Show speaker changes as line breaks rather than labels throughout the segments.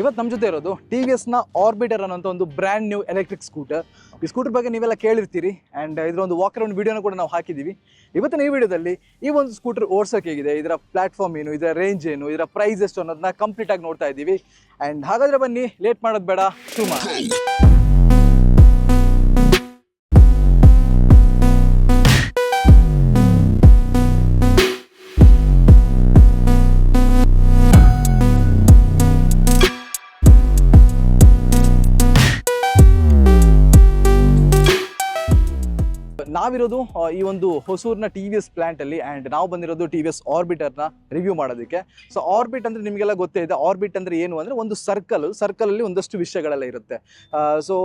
ಇವತ್ತು ನಮ್ಮ ಜೊತೆ ಇರೋದು ಟಿ ವಿ ಎಸ್ನ ಆರ್ಬಿಟರ್ ಅನ್ನೋಂಥ ಒಂದು ಬ್ರ್ಯಾಂಡ್ ನ್ಯೂ ಎಲೆಕ್ಟ್ರಿಕ್ ಸ್ಕೂಟರ್ ಈ ಸ್ಕೂಟರ್ ಬಗ್ಗೆ ನೀವೆಲ್ಲ ಕೇಳಿರ್ತೀರಿ ಆ್ಯಂಡ್ ಇದರ ಒಂದು ವಾಕ್ ಅರೌಂಡ್ ವಿಡಿಯೋನ ಕೂಡ ನಾವು ಹಾಕಿದ್ದೀವಿ ಇವತ್ತಿನ ಈ ವಿಡಿಯೋದಲ್ಲಿ ಈ ಒಂದು ಸ್ಕೂಟರ್ ಓಡ್ಸೋಕೆ ಹೇಗಿದೆ, ಇದರ ಪ್ಲಾಟ್ಫಾರ್ಮ್ ಏನು, ಇದರ ರೇಂಜ್ ಏನು, ಇದರ ಪ್ರೈಸ್ ಎಷ್ಟು ಅನ್ನೋದನ್ನ ಕಂಪ್ಲೀಟಾಗಿ ನೋಡ್ತಾ ಇದ್ದೀವಿ. ಆ್ಯಂಡ್ ಹಾಗಾದರೆ ಬನ್ನಿ ಲೇಟ್ ಮಾಡೋದು ಬೇಡ ಮಾಡೋಣ. ನಾವಿರೋದು ಈ ಒಂದು ಹೊಸೂರಿನ ಟಿ ವಿ ಎಸ್ ಪ್ಲಾಂಟ್ ಅಲ್ಲಿ ಅಂಡ್ ನಾವು ಬಂದಿರೋದು ಟಿ ವಿ ಎಸ್ ಆರ್ಬಿಟರ್ನ ರಿವ್ಯೂ ಮಾಡೋದಕ್ಕೆ. ಸೊ ಆರ್ಬಿಟ್ ಅಂದ್ರೆ ನಿಮಗೆಲ್ಲ ಗೊತ್ತೇ ಇದೆ. ಆರ್ಬಿಟ್ ಅಂದ್ರೆ ಏನು ಅಂದ್ರೆ ಒಂದು ಸರ್ಕಲ್ ಸರ್ಕಲ್ ಅಲ್ಲಿ ಒಂದಷ್ಟು ವಿಷಯಗಳೆಲ್ಲ ಇರುತ್ತೆ. ಸೊ